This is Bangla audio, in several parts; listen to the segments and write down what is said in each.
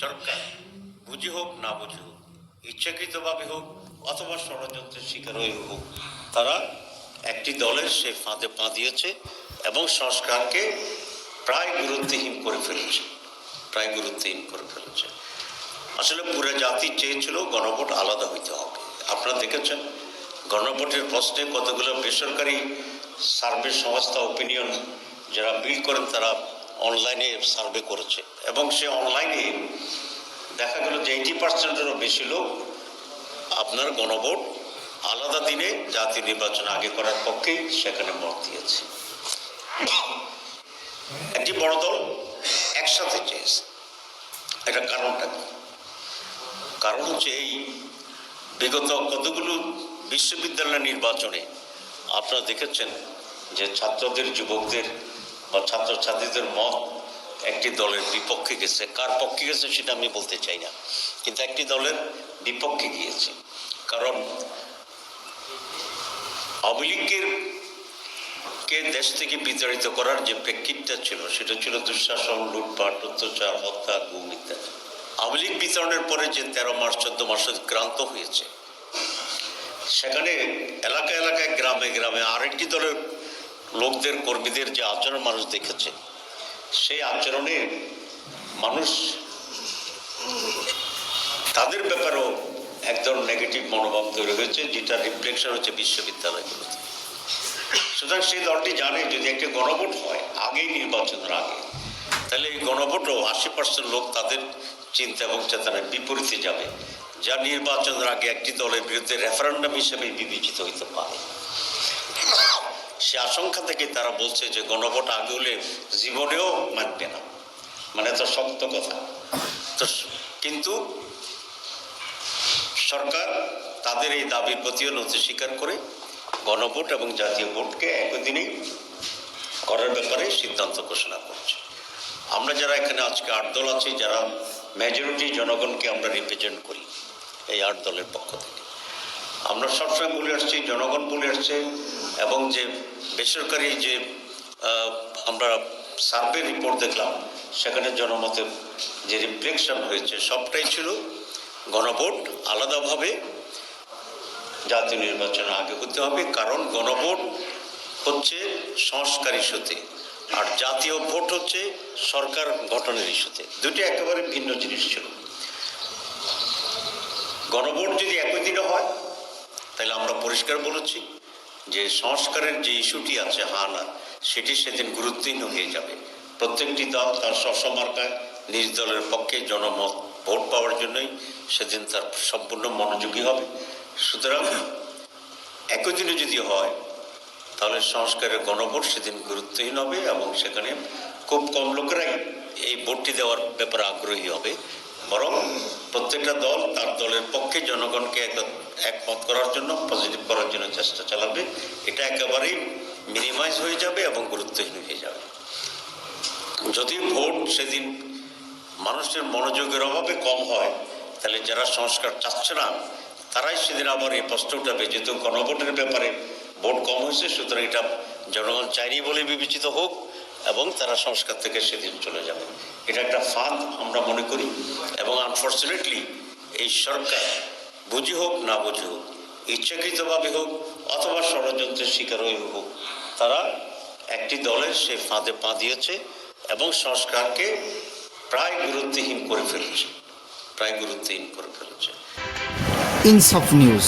সরকার, বুঝি হোক, না বুঝি হোক, ইচ্ছাকৃতভাবে হোক অথবা ষড়যন্ত্রের শিকার হয়ে হোক, তারা একটি দলের সে ফাঁদে পা দিয়েছে এবং সংস্কারকে প্রায় গুরুত্বহীন করে ফেলেছে, প্রায় গুরুত্বহীন করে ফেলেছে। আসলে পুরো জাতি চেয়েছিল গণভোট আলাদা হইতে হবে। আপনারা দেখেছেন, গণভোটের প্রশ্নে কতগুলো বেসরকারি সার্ভে সংস্থা ওপিনিয়ন যারা বিল করেন তারা অনলাইনে সার্ভে করেছে। এবং সে অনলাইনে দেখা গেল যে এইটি পার্সেন্টেরও বেশি লোক আপনার গণভোট আলাদা দিনে জাতীয় নির্বাচন আগে করার পক্ষেই সেখানে মত দিয়েছে। একটি বড় দল একসাথে চেয়েছে। এটা কারণটা কি? কারণ হচ্ছে এই বিগত কতগুলো বিশ্ববিদ্যালয় নির্বাচনে আপনারা দেখেছেন যে ছাত্রদের, যুবকদের বা ছাত্রছাত্রীদের মত একটি দলের বিপক্ষে গেছে। কার পক্ষে গেছে সেটা আমি বলতে চাই না। কিন্তু একটি দলের বিপক্ষে গিয়েছে। কারণ আওয়ামী লীগের কে দেশ থেকে বিতাড়িত করার যে প্রেক্ষিতটা ছিল, সেটা ছিল দুঃশাসন, লুটপাট, অত্যাচার, হত্যা, গুম ইত্যাদি। আওয়ামী লীগ বিতরণের পরে যে তেরো মাস চোদ্দ মাস ক্রান্ত হয়েছে, সেখানে এলাকা এলাকায়, গ্রামে গ্রামে আরেকটি দলের লোকদের, কর্মীদের যে আচরণ মানুষ দেখেছে, সেই আচরণে মানুষ তাদের ব্যাপারেও একদম নেগেটিভ মনোভাব তৈরি হয়েছে, যেটা রিফ্লেকশন হচ্ছে বিশ্ববিদ্যালয়গুলোতে। সুতরাং সেই দলটি জানে যদি একটি গণভোট হয়, আগেই নির্বাচনের আগে, তাহলে এই গণভোটও আশি পার্সেন্ট লোক তাদের চিন্তা এবং চেতনার বিপরীতে যাবে, যা নির্বাচনের আগে একটি দলের বিরুদ্ধে রেফারেন্ডাম হিসেবে বিবেচিত হইতে পারে। সে আশঙ্কা থেকে তারা বলছে যে গণভোট আগে হলে জীবনেও মানবে না। মানে তো শক্ত কথা। তো কিন্তু সরকার তাদের এই দাবির প্রতিও নথি স্বীকার করে গণভোট এবং জাতীয় ভোটকে একই দিনেই করার ব্যাপারে সিদ্ধান্ত ঘোষণা করছে। আমরা যারা এখানে আজকে আট দল আছি, যারা মেজরিটি জনগণকে আমরা রিপ্রেজেন্ট করি, এই আট দলের পক্ষ থেকে। আমরা সবসময় বলে আসছি, জনগণ বলে আসছে, এবং যে বেসরকারি যে আমরা সার্ভে রিপোর্ট দেখলাম, সেখানে জনমতের যে রিফ্লেকশন হয়েছে, সবটাই ছিল গণভোট আলাদাভাবে, জাতীয় নির্বাচন আগে হতে হবে, কারণ গণভোট হচ্ছে সংস্কার ইস্যুতে আর জাতীয় ভোট হচ্ছে সরকার গঠনের ইস্যুতে দুটি একেবারে ভিন্ন জিনিস ছিল। গণভোট যদি একই দিনে হয় তাহলে আমরা পরিষ্কার বলেছি যে সংস্কারের যে ইস্যুটি আছে হা না সেটি সেদিন গুরুত্বহীন হয়ে যাবে। প্রত্যেকটি দল তার সবসমার্কায় নিজ দলের পক্ষে জনমত, ভোট পাওয়ার জন্যই সেদিন তার সম্পূর্ণ মনোযোগী হবে। সুতরাং একই দিনে যদি হয়, তাহলে সংস্কারের গণভোট সেদিন গুরুত্বহীন হবে এবং সেখানে খুব কম লোকেরাই এই ভোটটি দেওয়ার ব্যাপারে আগ্রহী হবে। বরং প্রত্যেকটা দল তার দলের পক্ষে জনগণকে এক- একমত করার জন্য পজিটিভ করার জন্য চেষ্টা চালাবে। এটা একেবারেই মিনিমাইজ হয়ে যাবে এবং গুরুত্বহীন হয়ে যাবে। যদি ভোট সেদিন মানুষের মনোযোগের অভাবে কম হয়, তাহলে যারা সংস্কার চাচ্ছে না, তারাই সেদিন আবার এই প্রশ্ন উঠাবে, যেহেতু গণভোটের ব্যাপারে ভোট কম হয়েছে, সুতরাং এটা জনগণ চাইনি বলে বিবেচিত হোক। এবং তারা সংস্কার থেকে সেদিন চলে যাবে। এটা একটা ফাঁদ আমরা মনে করি। এবং আনফর্চুনেটলি এই সরকার বুঝি হোক না বুঝি হোক, ইচ্ছাকৃতভাবে হোক অথবা ষড়যন্ত্রের শিকার হয়ে হোক, তারা একটি দলের সে ফাঁদে পা দিয়েছে এবং সংস্কারকে প্রায় গুরুত্বহীন করে ফেলেছে। প্রায় গুরুত্বহীন করে ফেলেছে। ইনসাফ নিউজ,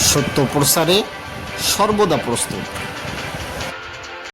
সত্য প্রসারে সর্বদা প্রস্তুত।